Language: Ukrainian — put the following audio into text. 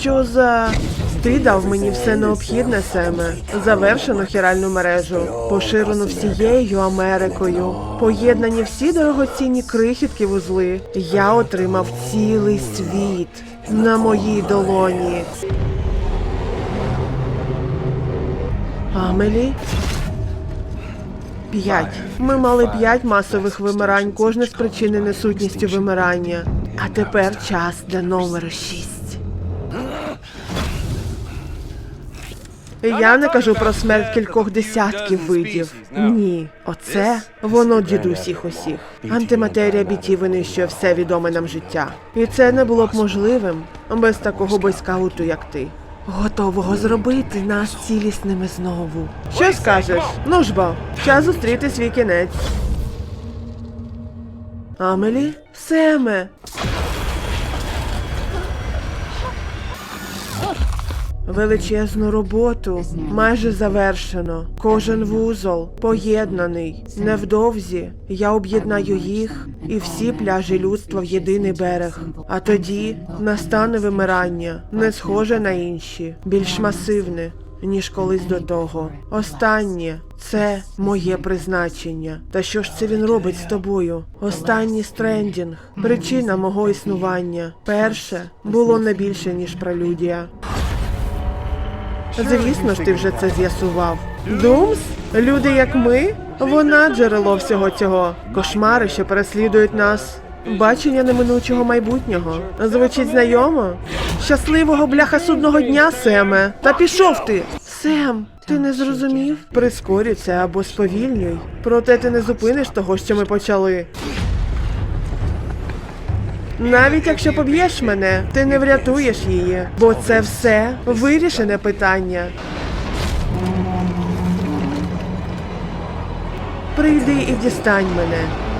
Що за. Ти дав мені все необхідне, Семе. Завершену хіральну мережу, поширену всією Америкою. Поєднані всі дорогоцінні крихітки вузли. Я отримав цілий світ на моїй долоні. Амелі? П'ять. Ми мали п'ять масових вимирань, кожне спричинене сутністю вимирання. А тепер час для номеру шість. Я не кажу про смерть кількох десятків видів. Ні, оце воно дідусь їх усіх. Антиматерія біті винищує все відоме нам життя. І це не було б можливим без такого бойскауту, як ти. Готового зробити нас цілісними знову. Що скажеш? Ну ж бо, час зустріти свій кінець. Амелі? Семе. Величезну роботу майже завершено. Кожен вузол поєднаний. Невдовзі я об'єднаю їх і всі пляжі людства в єдиний берег. А тоді настане вимирання, не схоже на інші, більш масивне. Ніж колись до того. Останнє це моє призначення. Та що ж це він робить з тобою? Останній стрендінг, причина мого існування. Перше було не більше, ніж прелюдія. Звісно ж, ти вже це з'ясував. Думс? Люди, як ми? Вона джерело всього цього. Кошмари, що переслідують нас. Бачення неминучого майбутнього. Звучить знайомо? Щасливого бляха судного дня, Семе. Та пішов ти. Сем, ти не зрозумів? Прискорюйся або сповільнюй. Проте ти не зупиниш того, що ми почали. Навіть якщо поб'єш мене, ти не врятуєш її, бо це все вирішене питання. Прийди і дістань мене.